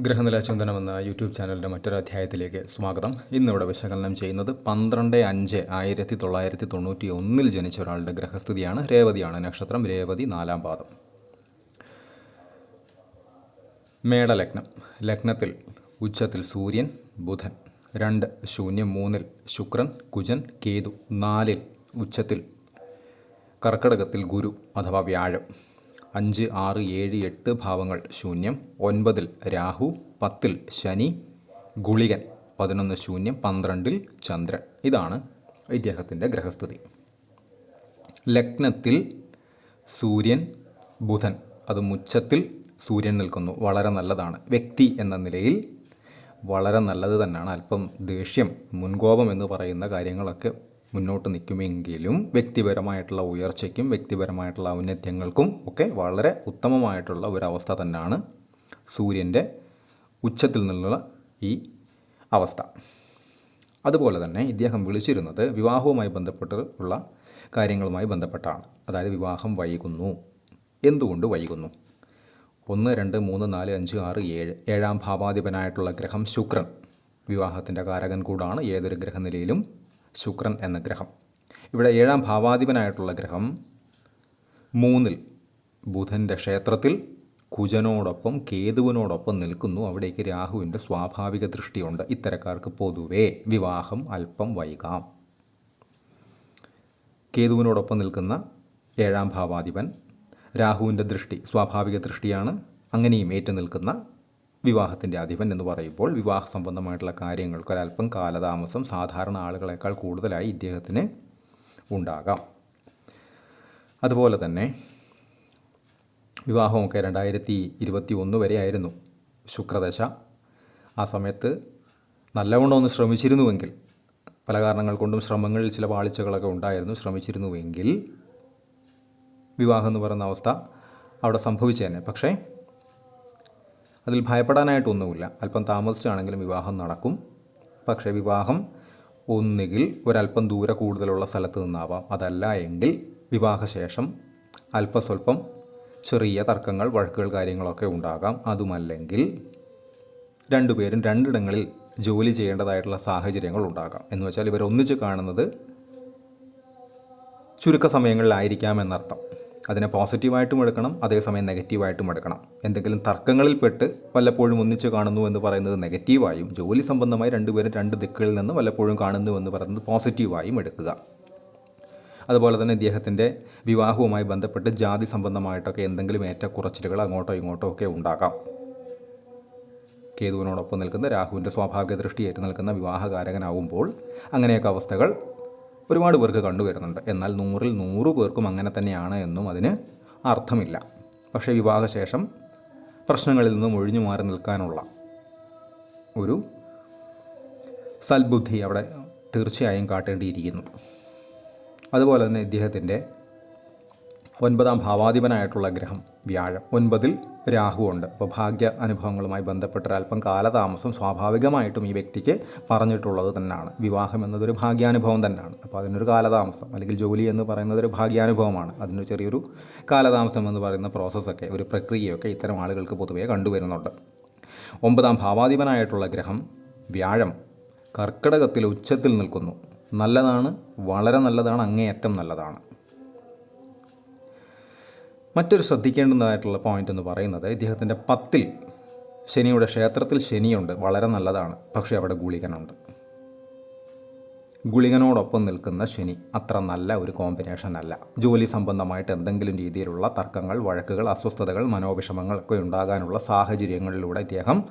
ഗ്രഹനില ചിന്തനം എന്ന യൂട്യൂബ് ചാനലിന്റെ മറ്റൊരു അധ്യായത്തിലേക്ക് സ്വാഗതം. ഇന്നിവിടെ വിശകലനം ചെയ്യുന്നത് പന്ത്രണ്ട് അഞ്ച് ആയിരത്തി തൊള്ളായിരത്തി തൊണ്ണൂറ്റി ഒന്നിൽ ജനിച്ച ഒരാളുടെ ഗ്രഹസ്ഥിതിയാണ്. രേവതിയാണ് നക്ഷത്രം. രേവതി നാലാം പാദം. മേടലഗ്നം. ലഗ്നത്തിൽ ഉച്ചത്തിൽ സൂര്യൻ ബുധൻ രണ്ട് ശൂന്യം മൂന്നിൽ ശുക്രൻ കുജൻ കേതു നാലിൽ ഉച്ചത്തിൽ കർക്കിടകത്തിൽ ഗുരു അഥവാ വ്യാഴം. അഞ്ച് ആറ് ഏഴ് എട്ട് ഭാവങ്ങൾ ശൂന്യം ഒൻപതിൽ രാഹു പത്തിൽ ശനി ഗുളികൻ പതിനൊന്ന് ശൂന്യം പന്ത്രണ്ടിൽ ചന്ദ്രൻ. ഇതാണ് ഇദ്ദേഹത്തിന്റെ ഗ്രഹസ്ഥിതി. ലഗ്നത്തിൽ സൂര്യൻ ബുധൻ. അത് മുച്ചത്തിൽ സൂര്യൻ നിൽക്കുന്നു. വളരെ നല്ലതാണ്. വ്യക്തി എന്ന നിലയിൽ വളരെ നല്ലത് തന്നെയാണ്. അല്പം ദേഷ്യം മുൻകോപം എന്ന് പറയുന്ന കാര്യങ്ങളൊക്കെ മുന്നോട്ട് നിൽക്കുമെങ്കിലും വ്യക്തിപരമായിട്ടുള്ള ഉയർച്ചയ്ക്കും വ്യക്തിപരമായിട്ടുള്ള ഔന്നത്യങ്ങൾക്കും ഒക്കെ വളരെ ഉത്തമമായിട്ടുള്ള ഒരവസ്ഥ തന്നെയാണ് സൂര്യന്റെ ഉച്ചത്തിൽ നിന്നുള്ള ഈ അവസ്ഥ. അതുപോലെ തന്നെ ഇദ്ദേഹം വിളിച്ചിരുന്നത് വിവാഹവുമായി ബന്ധപ്പെട്ടുള്ള കാര്യങ്ങളുമായി ബന്ധപ്പെട്ടാണ്. അതായത് വിവാഹം വൈകുന്നു. എന്തുകൊണ്ട് വൈകുന്നു? ഒന്ന് രണ്ട് മൂന്ന് നാല് അഞ്ച് ആറ് ഏഴ്. ഏഴാം ഭാവാധിപനായിട്ടുള്ള ഗ്രഹം ശുക്രൻ. വിവാഹത്തിന്റെ കാരകൻ കൂടാണ്. ഏതൊരു ഗ്രഹനിലയിലും ശുക്രൻ എന്ന ഗ്രഹം. ഇവിടെ ഏഴാം ഭാവാധിപനായിട്ടുള്ള ഗ്രഹം മൂന്നിൽ ബുധന്റെ ക്ഷേത്രത്തിൽ കുജനോടൊപ്പം കേതുവിനോടൊപ്പം നിൽക്കുന്നു. അവിടേക്ക് രാഹുവിന്റെ സ്വാഭാവിക ദൃഷ്ടിയുണ്ട്. ഇത്തരക്കാർക്ക് പൊതുവേ വിവാഹം അല്പം വൈകാം. കേതുവിനോടൊപ്പം നിൽക്കുന്ന ഏഴാം ഭാവാധിപൻ രാഹുവിന്റെ ദൃഷ്ടി സ്വാഭാവിക ദൃഷ്ടിയാണ്. അങ്ങനെയും ഏറ്റു നിൽക്കുന്ന വിവാഹത്തിന്റെ അധിപൻ എന്ന് പറയുമ്പോൾ വിവാഹ സംബന്ധമായിട്ടുള്ള കാര്യങ്ങൾക്ക് ഒരല്പം കാലതാമസം സാധാരണ ആളുകളെക്കാൾ കൂടുതലായി ഇദ്ദേഹത്തിന് ഉണ്ടാകാം. അതുപോലെ തന്നെ വിവാഹമൊക്കെ രണ്ടായിരത്തി ഇരുപത്തി ഒന്ന് വരെ ആയിരുന്നു ശുക്രദശ. ആ സമയത്ത് നല്ലവണ്ണം ഒന്ന് ശ്രമിച്ചിരുന്നുവെങ്കിൽ പല കാരണങ്ങൾ കൊണ്ടും ശ്രമങ്ങളിൽ ചില പാളിച്ചകളൊക്കെ ഉണ്ടായിരുന്നു. ശ്രമിച്ചിരുന്നുവെങ്കിൽ വിവാഹം എന്ന് പറയുന്ന അവസ്ഥ അവിടെ സംഭവിച്ചേനെ. പക്ഷേ അതിൽ ഭയപ്പെടാനായിട്ടൊന്നുമില്ല. അല്പം താമസിച്ചാണെങ്കിലും വിവാഹം നടക്കും. പക്ഷേ വിവാഹം ഒന്നുകിൽ ഒരല്പം ദൂരെ കൂടുതലുള്ള സ്ഥലത്ത് നിന്നാവാം. അതല്ല എങ്കിൽ വിവാഹശേഷം അല്പസ്വല്പം ചെറിയ തർക്കങ്ങൾ വഴക്കുകൾ കാര്യങ്ങളൊക്കെ ഉണ്ടാകാം. അതുമല്ലെങ്കിൽ രണ്ടുപേരും രണ്ടിടങ്ങളിൽ ജോലി ചെയ്യേണ്ടതായിട്ടുള്ള സാഹചര്യങ്ങൾ ഉണ്ടാകാം. എന്ന് വെച്ചാൽ ഇവർ ഒന്നിച്ച് കാണുന്നത് ചുരുക്ക സമയങ്ങളിലായിരിക്കാം എന്നർത്ഥം. അതിനെ പോസിറ്റീവായിട്ടും എടുക്കണം അതേസമയം നെഗറ്റീവായിട്ടും എടുക്കണം. എന്തെങ്കിലും തർക്കങ്ങളിൽപ്പെട്ട് വല്ലപ്പോഴും ഒന്നിച്ച് കാണുന്നു എന്ന് പറയുന്നത് നെഗറ്റീവായും ജോലി സംബന്ധമായി രണ്ടുപേരും രണ്ട് ദിക്കുകളിൽ നിന്ന് വല്ലപ്പോഴും കാണുന്നു എന്ന് പറയുന്നത് പോസിറ്റീവായും എടുക്കുക. അതുപോലെ തന്നെ ഇദ്ദേഹത്തിന്റെ വിവാഹവുമായി ബന്ധപ്പെട്ട് ജാതി സംബന്ധമായിട്ടൊക്കെ എന്തെങ്കിലും ഏറ്റക്കുറച്ചിലുകൾ അങ്ങോട്ടോ ഇങ്ങോട്ടോ ഒക്കെ ഉണ്ടാകാം. കേതുവിനോടൊപ്പം നിൽക്കുന്ന രാഹുവിന്റെ സ്വാഭാവിക ദൃഷ്ടി ഏറ്റു നിൽക്കുന്ന വിവാഹകാരകനാവുമ്പോൾ അങ്ങനെയൊക്കെ അവസ്ഥകൾ ഒരുപാട് പേർക്ക് കണ്ടുവരുന്നുണ്ട് എന്നാൽ നൂറിൽ നൂറ് പേർക്കും അങ്ങനെ തന്നെയാണ് എന്നും അതിന് അർത്ഥമില്ല. പക്ഷേ വിവാഹശേഷം പ്രശ്നങ്ങളിൽ നിന്നും ഒഴിഞ്ഞു മാറി നിൽക്കാനുള്ള ഒരു സൽബുദ്ധി അവിടെ തീർച്ചയായും കാട്ടേണ്ടിയിരിക്കുന്നു. അതുപോലെ തന്നെ ഇദ്ദേഹത്തിന്റെ ഒൻപതാം ഭാവാധിപനായിട്ടുള്ള ഗ്രഹം വ്യാഴം ഒൻപതിൽ രാഹുണ്ട് അപ്പോൾ ഭാഗ്യ അനുഭവങ്ങളുമായി ബന്ധപ്പെട്ട അല്പം കാലതാമസം സ്വാഭാവികമായിട്ടും ഈ വ്യക്തിക്ക് പറഞ്ഞിട്ടുള്ളത് തന്നെയാണ്. വിവാഹം എന്നതൊരു ഭാഗ്യാനുഭവം തന്നെയാണ്. അപ്പോൾ അതിനൊരു കാലതാമസം അല്ലെങ്കിൽ ജോലി എന്ന് പറയുന്നത് ഒരു ഭാഗ്യാനുഭവമാണ്. അതിനൊരു ചെറിയൊരു കാലതാമസം എന്ന് പറയുന്ന പ്രോസസ്സൊക്കെ ഒരു പ്രക്രിയയൊക്കെ ഇത്തരം ആളുകൾക്ക് പൊതുവേ കണ്ടുവരുന്നുണ്ട്. ഒമ്പതാം ഭാവാധിപനായിട്ടുള്ള ഗ്രഹം വ്യാഴം കർക്കിടകത്തിൽ ഉച്ചത്തിൽ നിൽക്കുന്നു. നല്ലതാണ് വളരെ നല്ലതാണ് അങ്ങേയറ്റം നല്ലതാണ്. മറ്റൊരു ശ്രദ്ധിക്കേണ്ടതായിട്ടുള്ള പോയിന്റ് എന്ന് പറയുന്നത് ഇദ്ദേഹത്തിന്റെ പത്തിൽ ശനിയുടെ ക്ഷേത്രത്തിൽ ശനിയുണ്ട്. വളരെ നല്ലതാണ്. പക്ഷേ അവിടെ ഗുളികനുണ്ട്. ഗുളികനോടൊപ്പം നിൽക്കുന്ന ശനി അത്ര നല്ല ഒരു കോമ്പിനേഷൻ അല്ല. ജോലി സംബന്ധമായിട്ട് എന്തെങ്കിലും രീതിയിലുള്ള തർക്കങ്ങൾ വഴക്കുകൾ അസ്വസ്ഥതകൾ മനോവിഷമങ്ങൾ ഒക്കെ ഉണ്ടാകാനുള്ള സാഹചര്യങ്ങളിലൂടെ ഇദ്ദേഹം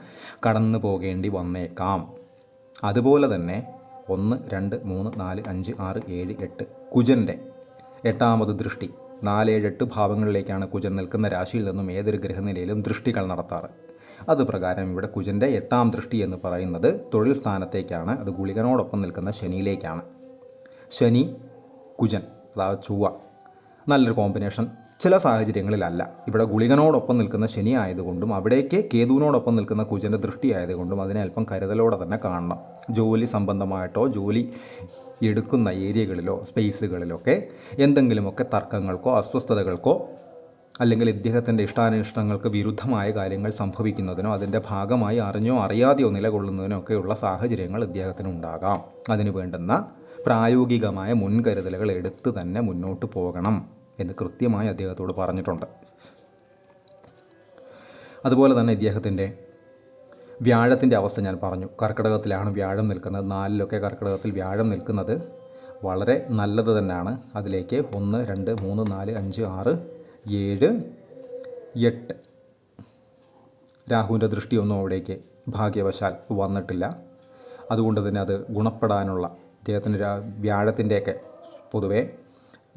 കടന്നു പോകേണ്ടി വന്നേക്കാം. അതുപോലെ തന്നെ ഒന്ന് രണ്ട് മൂന്ന് നാല് അഞ്ച് ആറ് ഏഴ് എട്ട് കുജന്റെ എട്ടാമത് ദൃഷ്ടി നാലേഴ് എട്ട് ഭാവങ്ങളിലേക്കാണ് കുജൻ നിൽക്കുന്ന രാശിയിൽ നിന്നും ഏതൊരു ഗ്രഹനിലയിലും ദൃഷ്ടികൾ നടത്താറ്? അത് പ്രകാരം ഇവിടെ കുജന്റെ എട്ടാം ദൃഷ്ടി എന്ന് പറയുന്നത് തൊഴിൽ സ്ഥാനത്തേക്കാണ് അത് ഗുളികനോടൊപ്പം നിൽക്കുന്ന ശനിയിലേക്കാണ്. ശനി കുജൻ അതായത് ചൊവ്വ. നല്ലൊരു കോമ്പിനേഷൻ. ചില സാഹചര്യങ്ങളിലല്ല. ഇവിടെ ഗുളികനോടൊപ്പം നിൽക്കുന്ന ശനി ആയതുകൊണ്ടും അവിടേക്ക് കേതുവിനോടൊപ്പം നിൽക്കുന്ന കുജന്റെ ദൃഷ്ടി ആയതുകൊണ്ടും അതിനെ അല്പം കരുതലോടെ തന്നെ കാണണം. ജോലി സംബന്ധമായിട്ടോ ജോലി എടുക്കുന്ന ഏരിയകളിലോ സ്പേസുകളിലൊക്കെ എന്തെങ്കിലുമൊക്കെ തർക്കങ്ങൾക്കോ അസ്വസ്ഥതകൾക്കോ അല്ലെങ്കിൽ ഇദ്ദേഹത്തിന്റെ ഇഷ്ടാനിഷ്ടങ്ങൾക്ക് വിരുദ്ധമായ കാര്യങ്ങൾ സംഭവിക്കുന്നതിനോ അതിന്റെ ഭാഗമായി അറിഞ്ഞോ അറിയാതെയോ നിലകൊള്ളുന്നതിനോ ഒക്കെയുള്ള സാഹചര്യങ്ങൾ ഇദ്ദേഹത്തിന് ഉണ്ടാകാം അതിന് വേണ്ടുന്ന പ്രായോഗികമായ മുൻകരുതലുകൾ എടുത്ത് തന്നെ മുന്നോട്ട് പോകണം എന്ന് കൃത്യമായി അദ്ദേഹത്തോട് പറഞ്ഞിട്ടുണ്ട്. അതുപോലെ തന്നെ ഇദ്ദേഹത്തിന്റെ വ്യാഴത്തിന്റെ അവസ്ഥ ഞാൻ പറഞ്ഞു. കർക്കിടകത്തിലാണ് വ്യാഴം നിൽക്കുന്നത്. നാലിലൊക്കെ കർക്കിടകത്തിൽ വ്യാഴം നിൽക്കുന്നത്. വളരെ നല്ലത് തന്നെയാണ്. അതിലേക്ക് ഒന്ന് രണ്ട് മൂന്ന് നാല് അഞ്ച് ആറ് ഏഴ് എട്ട്. രാഹുവിന്റെ ദൃഷ്ടിയൊന്നും അവിടേക്ക് ഭാഗ്യവശാൽ വന്നിട്ടില്ല. അതുകൊണ്ട് തന്നെ അത് ഗുണപ്പെടാനുള്ള അദ്ദേഹത്തിന് വ്യാഴത്തിന്റെയൊക്കെ പൊതുവേ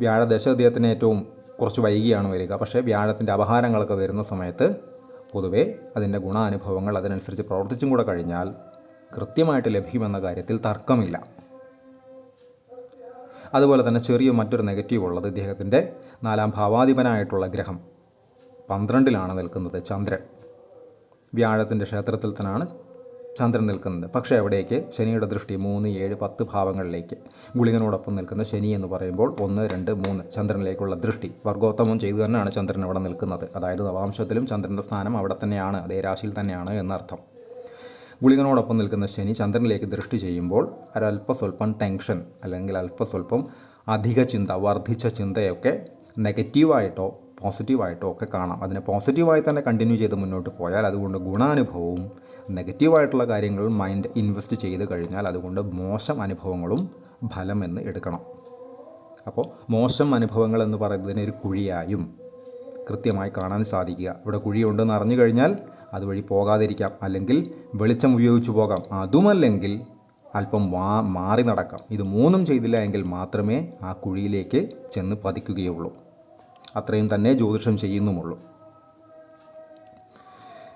വ്യാഴദശ അദ്ദേഹത്തിന് ഏറ്റവും കുറച്ച് വൈകിയാണ് വരിക. പക്ഷേ വ്യാഴത്തിന്റെ അപഹാരങ്ങളൊക്കെ വരുന്ന സമയത്ത് പൊതുവേ അതിന്റെ ഗുണാനുഭവങ്ങൾ അതിനനുസരിച്ച് പ്രവർത്തിച്ചും കൂടെ കഴിഞ്ഞാൽ കൃത്യമായിട്ട് ലഭിക്കുമെന്ന കാര്യത്തിൽ തർക്കമില്ല. അതുപോലെ തന്നെ ചെറിയ മറ്റൊരു നെഗറ്റീവ് ഉള്ളത് ഇദ്ദേഹത്തിന്റെ നാലാം ഭാവാധിപനായിട്ടുള്ള ഗ്രഹം. പന്ത്രണ്ടിലാണ് നിൽക്കുന്നത് ചന്ദ്രൻ. വ്യാഴത്തിന്റെ ക്ഷേത്രത്തിൽ തന്നെയാണ് ചന്ദ്രൻ നിൽക്കുന്നത്. പക്ഷേ അവിടേക്ക് ശനിയുടെ ദൃഷ്ടി മൂന്ന് ഏഴ് പത്ത് ഭാവങ്ങളിലേക്ക്. ഗുളികനോടൊപ്പം നിൽക്കുന്ന ശനി എന്ന് പറയുമ്പോൾ ഒന്ന് രണ്ട് മൂന്ന് ചന്ദ്രനിലേക്കുള്ള ദൃഷ്ടി. വർഗോത്തമം ചെയ്തു തന്നെയാണ് ചന്ദ്രൻ അവിടെ നിൽക്കുന്നത്. അതായത് നവാംശത്തിലും ചന്ദ്രന്റെ സ്ഥാനം അവിടെ തന്നെയാണ്. അതേ രാശിയിൽ തന്നെയാണ് എന്നർത്ഥം. ഗുളികനോടൊപ്പം നിൽക്കുന്ന ശനി ചന്ദ്രനിലേക്ക് ദൃഷ്ടി ചെയ്യുമ്പോൾ ഒരല്പസ്വല്പം ടെൻഷൻ അല്ലെങ്കിൽ അല്പസ്വല്പം അധിക ചിന്ത വർദ്ധിച്ച ചിന്തയൊക്കെ നെഗറ്റീവായിട്ടോ പോസിറ്റീവായിട്ടോ ഒക്കെ കാണാം. അതിനെ പോസിറ്റീവായി തന്നെ കണ്ടിന്യൂ ചെയ്ത് മുന്നോട്ട് പോയാൽ അതുകൊണ്ട് ഗുണാനുഭവവും നെഗറ്റീവായിട്ടുള്ള കാര്യങ്ങൾ മൈൻഡ് ഇൻവെസ്റ്റ് ചെയ്ത് കഴിഞ്ഞാൽ അതുകൊണ്ട് മോശം അനുഭവങ്ങളും ഫലമെന്ന് എടുക്കണം. അപ്പോൾ മോശം അനുഭവങ്ങൾ എന്ന് പറയുന്നതിന് ഒരു കുഴിയായും കൃത്യമായി കാണാൻ സാധിക്കുക. ഇവിടെ കുഴിയുണ്ടെന്ന് അറിഞ്ഞു കഴിഞ്ഞാൽ അതുവഴി പോകാതിരിക്കാം. അല്ലെങ്കിൽ വെളിച്ചം ഉപയോഗിച്ചു പോകാം. അതുമല്ലെങ്കിൽ അല്പം വാ മാറി നടക്കാം. ഇത് മൂന്നും ചെയ്തില്ല എങ്കിൽ മാത്രമേ ആ കുഴിയിലേക്ക് ചെന്ന് പതിക്കുകയുള്ളൂ. അത്രയും തന്നെ ജ്യോതിഷം ചെയ്യുന്നുമുള്ളൂ.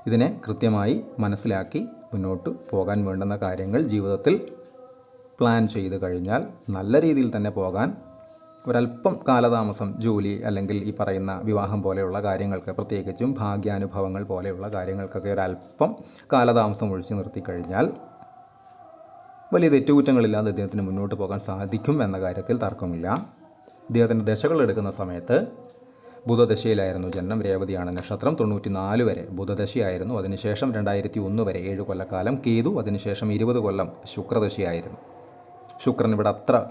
ഇതിനെ കൃത്യമായി മനസ്സിലാക്കി മുന്നോട്ട് പോകാൻ വേണ്ടുന്ന കാര്യങ്ങൾ ജീവിതത്തിൽ പ്ലാൻ ചെയ്ത് കഴിഞ്ഞാൽ നല്ല രീതിയിൽ തന്നെ പോകാൻ ഒരല്പം കാലതാമസം ജോലി അല്ലെങ്കിൽ ഈ പറയുന്ന വിവാഹം പോലെയുള്ള കാര്യങ്ങൾക്ക് പ്രത്യേകിച്ചും ഭാഗ്യാനുഭവങ്ങൾ പോലെയുള്ള കാര്യങ്ങൾക്കൊക്കെ ഒരല്പം കാലതാമസം ഒഴിച്ചു നിർത്തിക്കഴിഞ്ഞാൽ വലിയ തെറ്റുകുറ്റങ്ങളില്ലാതെ അദ്ദേഹത്തിന് മുന്നോട്ട് പോകാൻ സാധിക്കും എന്ന കാര്യത്തിൽ തർക്കമില്ല. അദ്ദേഹത്തിന്റെ ദശകൾ എടുക്കുന്ന സമയത്ത് ബുധദശയിലായിരുന്നു ജനനം രേവതിയാണ് നക്ഷത്രം. തൊണ്ണൂറ്റി നാല് വരെ ബുധദശയായിരുന്നു. അതിനുശേഷം രണ്ടായിരത്തി ഒന്ന് വരെ ഏഴ് കൊല്ലക്കാലം കേതു. അതിനുശേഷം ഇരുപത് കൊല്ലം ശുക്രദശയായിരുന്നു. ശുക്രൻ ഇവിടെ അത്ര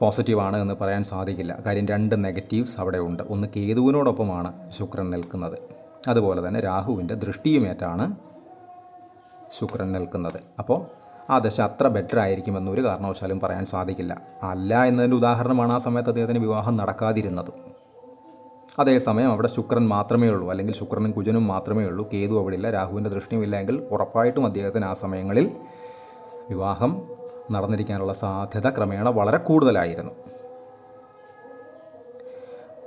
പോസിറ്റീവാണ് എന്ന് പറയാൻ സാധിക്കില്ല. കാര്യം രണ്ട് നെഗറ്റീവ്സ് അവിടെ ഉണ്ട്. ഒന്ന് കേതുവിനോടൊപ്പമാണ് ശുക്രൻ നിൽക്കുന്നത്. അതുപോലെ തന്നെ രാഹുവിന്റെ ദൃഷ്ടിയുമേറ്റാണ് ശുക്രൻ നിൽക്കുന്നത്. അപ്പോൾ ആ ദശ അത്ര ബെറ്റർ ആയിരിക്കുമെന്ന് ഒരു കാരണവശാലും പറയാൻ സാധിക്കില്ല. അല്ല എന്നതിന്റെ ഉദാഹരണമാണ് ആ സമയത്ത് അദ്ദേഹത്തിന് വിവാഹം നടക്കാതിരുന്നത്. അതേസമയം അവിടെ ശുക്രൻ മാത്രമേ ഉള്ളൂ. അല്ലെങ്കിൽ ശുക്രനും കുജനും മാത്രമേ ഉള്ളൂ. കേതു അവിടെ ഇല്ല രാഹുവിന്റെ ദൃഷ്ടിയും ഇല്ല എങ്കിൽ ഉറപ്പായിട്ടും അദ്ദേഹത്തിന് ആ സമയങ്ങളിൽ വിവാഹം നടന്നിരിക്കാനുള്ള സാധ്യത ക്രമേണ വളരെ കൂടുതലായിരുന്നു.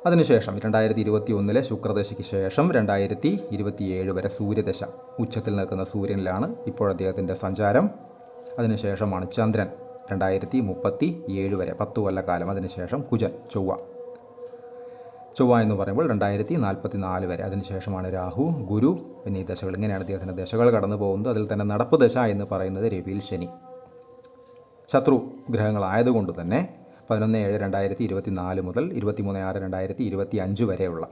അതിനുശേഷം രണ്ടായിരത്തി ഇരുപത്തി ഒന്നിലെ ശുക്രദശയ്ക്ക് ശേഷം രണ്ടായിരത്തി ഇരുപത്തിയേഴ് വരെ സൂര്യദശ ഉച്ചത്തിൽ നിൽക്കുന്ന സൂര്യനിലാണ് ഇപ്പോൾ അദ്ദേഹത്തിന്റെ സഞ്ചാരം. അതിനുശേഷമാണ് ചന്ദ്രൻ രണ്ടായിരത്തി മുപ്പത്തി ഏഴ് വരെ പത്തു കൊല്ലക്കാലം. അതിനുശേഷം കുജൻ ചൊവ്വ. ചൊവ്വ എന്ന് പറയുമ്പോൾ രണ്ടായിരത്തി നാൽപ്പത്തി നാല് വരെ. അതിനുശേഷമാണ് രാഹു ഗുരു എന്നീ ദശകൾ. ഇങ്ങനെയാണ് അദ്ദേഹത്തിന്റെ ദശകൾ കടന്നു പോകുന്നത്. അതിൽ തന്നെ നടപ്പ് ദശ എന്ന് പറയുന്നത് രവിയിൽ ശനി. ശത്രു ഗ്രഹങ്ങളായതുകൊണ്ട് തന്നെ പതിനൊന്ന് ഏഴ് രണ്ടായിരത്തി ഇരുപത്തി നാല് മുതൽ ഇരുപത്തിമൂന്ന് ആറ് രണ്ടായിരത്തി ഇരുപത്തി അഞ്ച് വരെയുള്ള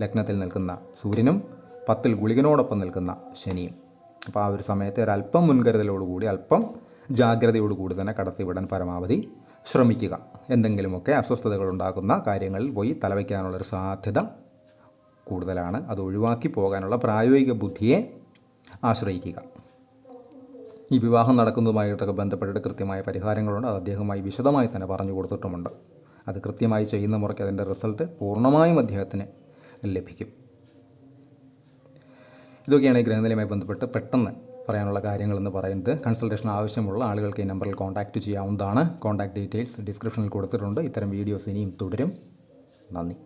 ലഗ്നത്തിൽ നിൽക്കുന്ന സൂര്യനും പത്തിൽ ഗുളികനോടൊപ്പം നിൽക്കുന്ന ശനിയും. അപ്പോൾ ആ ഒരു സമയത്ത് ഒരല്പം മുൻകരുതലോടുകൂടി അല്പം ജാഗ്രതയോടുകൂടി തന്നെ കടത്തിവിടാൻ പരമാവധി ശ്രമിക്കുക. എന്തെങ്കിലുമൊക്കെ അസ്വസ്ഥതകൾ ഉണ്ടാക്കുന്ന കാര്യങ്ങളിൽ പോയി തലവയ്ക്കാനുള്ളൊരു സാധ്യത കൂടുതലാണ്. അത് ഒഴിവാക്കി പോകാനുള്ള പ്രായോഗിക ബുദ്ധിയെ ആശ്രയിക്കുക. ഈ വിവാഹം നടക്കുന്നതുമായിട്ടൊക്കെ ബന്ധപ്പെട്ടിട്ട് കൃത്യമായ പരിഹാരങ്ങളുണ്ട്. അത് അദ്ദേഹമായി വിശദമായി തന്നെ പറഞ്ഞു കൊടുത്തിട്ടുമുണ്ട്. അത് കൃത്യമായി ചെയ്യുന്ന മുറയ്ക്ക് അതിന്റെ റിസൾട്ട് പൂർണമായും അദ്ദേഹത്തിന് ലഭിക്കും. ഇതൊക്കെയാണ് ഈ ഗ്രഹനിലയുമായി ബന്ധപ്പെട്ട് പെട്ടെന്ന് പറയാനുള്ള കാര്യങ്ങളെന്ന് പറയുന്നത് കൺസൾട്ടേഷൻ ആവശ്യമുള്ള ആളുകൾക്ക് ഈ നമ്പറിൽ കോൺടാക്റ്റ് ചെയ്യാവുന്നതാണ്. കോൺടാക്ട് ഡീറ്റെയിൽസ് ഡിസ്ക്രിപ്ഷനിൽ കൊടുത്തിട്ടുണ്ട്. ഇത്തരം വീഡിയോസ് ഇനിയും തുടരും. നന്ദി.